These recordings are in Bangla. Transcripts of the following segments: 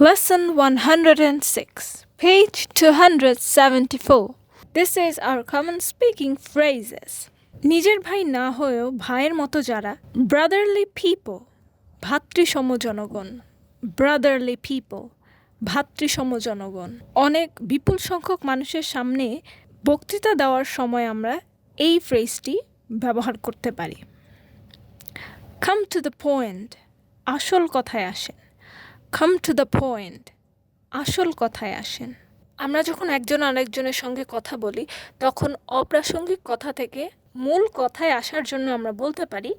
Lesson 106, page 274. This is our common speaking phrases. নিজের ভাই না হয়েও ভাইয়ের মতো যারা ব্রাদারলি পিপল ভাতৃসম জনগণ ব্রাদারলি পিপল ভাতৃসম জনগণ অনেক বিপুল সংখ্যক মানুষের সামনে বক্তৃতা দেওয়ার সময় আমরা এই ফ্রেজটি ব্যবহার করতে পারি কাম টু দ্য পয়েন্ট আসল কথায় আসেন কাম টু দ্য পয়েন্ট আসল কথায় আসেন। আমরা যখন একজন আরেকজনের সঙ্গে কথা বলি, তখন অপ্রাসঙ্গিক কথা থেকে মূল কথায় আসার জন্য আমরা বলতে পারি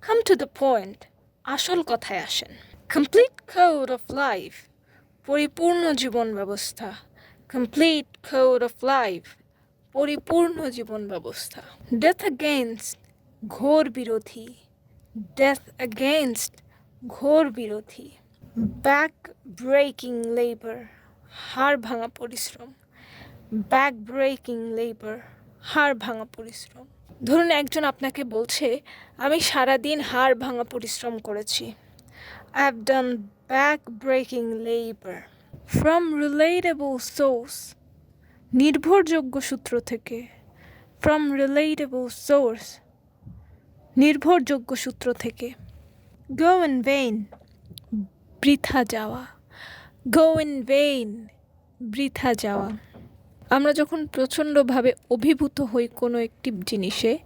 কাম টু দ্য পয়েন্ট আসল কথায় আসেন। কমপ্লিট কোড অফ লাইফ পরিপূর্ণ জীবন ব্যবস্থা। কমপ্লিট কোড অফ লাইফ পরিপূর্ণ জীবন ব্যবস্থা। ডেথ অ্যাগেনস্ট ঘোর বিরোধী। ডেথ অ্যাগেনস্ট ঘোর বিরোধী। ব্যাক ব্রেকিং লেবার হাড় ভাঙা পরিশ্রম। ব্যাক ব্রেকিং লেবার হাড় ভাঙা পরিশ্রম। ধরুন একজন আপনাকে বলছে, আমি সারাদিন হাড় ভাঙা পরিশ্রম করেছি। I have done back breaking labour from relatable source নির্ভরযোগ্য সূত্র থেকে। ফ্রম রিলেটেবল সোর্স নির্ভরযোগ্য সূত্র থেকে। গো ইন ভেইন বৃথা যাওয়া। গো ইন ভেইন বৃথা যাওয়া। আমরা যখন প্রচণ্ডভাবে অভিভূত হই কোনো একটি জিনিসে,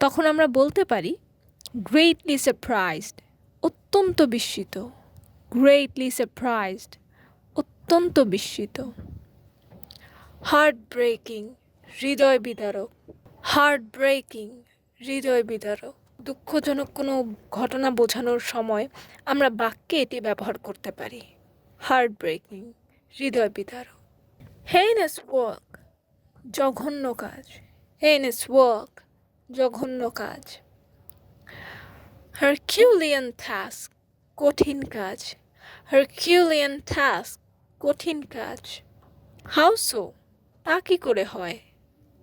তখন আমরা বলতে পারি গ্রেটলি সারপ্রাইজড অত্যন্ত বিস্মিত। গ্রেটলি সারপ্রাইজড অত্যন্ত বিস্মিত। হার্ট ব্রেকিং হৃদয় বিদারক। হার্ট ব্রেকিং হৃদয় বিদারক। দুঃখজনক কোনো ঘটনা বোঝানোর সময় আমরা বাক্যে এটি ব্যবহার করতে পারি। হার্ট ব্রেকিং হৃদয় বিদারক। হেইনেস ওয়ার্ক জঘন্য কাজ। হেইনেস ওয়ার্ক জঘন্য কাজ। হারকিউলিয়ান টাস্ক কঠিন কাজ। হারকিউলিয়ান টাস্ক কঠিন কাজ। হাউসো তা কী করে হয়?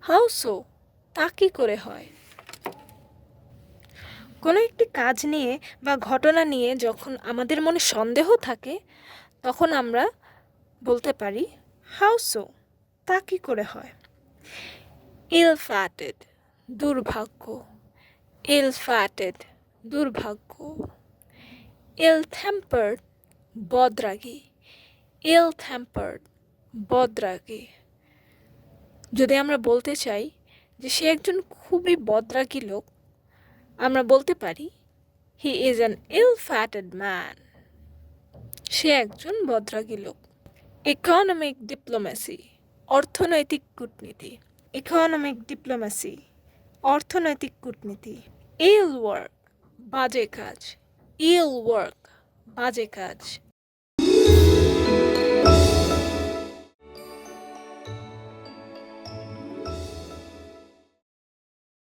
হাউসো তা কী করে হয়? কোনো একটি কাজ নিয়ে বা ঘটনা নিয়ে যখন আমাদের মনে সন্দেহ থাকে, তখন আমরা বলতে পারি হাউসো তা কী করে হয়? ইল ফ্যাটেড দুর্ভাগ্য। ইল ফ্যাটেড দুর্ভাগ্য। ইল থ্যাম্পার্ড বদরাগী। ইল থ্যাম্পার্ড বদরাগী। যদি আমরা বলতে চাই যে সে একজন খুবই বদরাগী লোক আমরা বলতে পারি he is an ill fated man সে একজন ভদ্রাগী লোক। ইকোনমিক ডিপ্লোম্যাসি অর্থনৈতিক কূটনীতি। ইকোনমিক ডিপ্লোম্যাসি অর্থনৈতিক কূটনীতি। ইল ওয়ার্ক বাজে কাজ। ইল ওয়ার্ক বাজে কাজ।